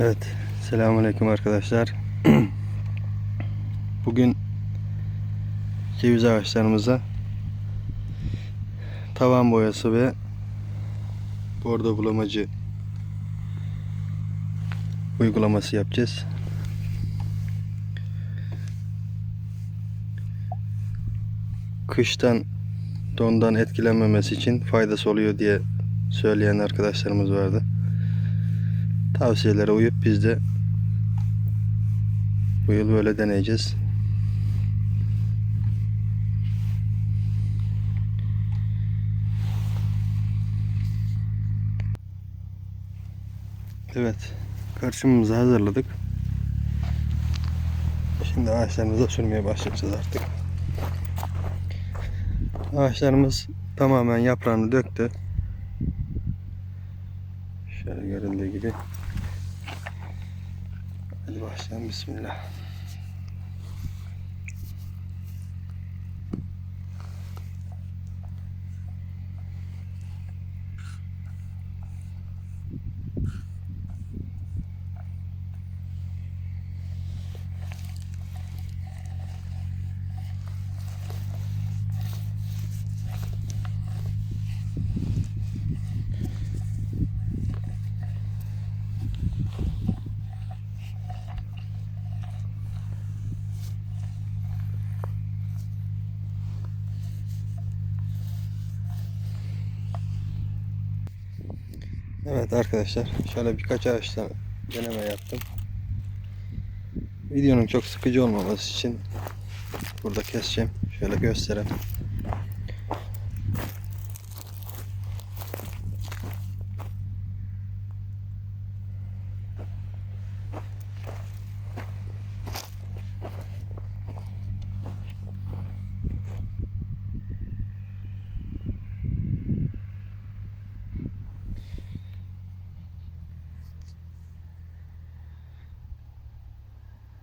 Evet, selamünaleyküm arkadaşlar. Bugün ceviz ağaçlarımıza tavan boyası ve bordo bulamacı uygulaması yapacağız. Kıştan dondan etkilenmemesi için faydası oluyor diye söyleyen arkadaşlarımız vardı tavsiyelere uyup biz de bu yıl böyle deneyeceğiz. Evet, karışımımızı hazırladık. Şimdi ağaçlarımıza sürmeye başlayacağız artık. Ağaçlarımız tamamen yaprağını döktü. Şöyle görüldüğü gibi. Hadi başlayalım. Bismillah. Evet arkadaşlar şöyle birkaç ağaçtan deneme yaptım. Videonun çok sıkıcı olmaması için burada keseceğim. Şöyle göstereyim.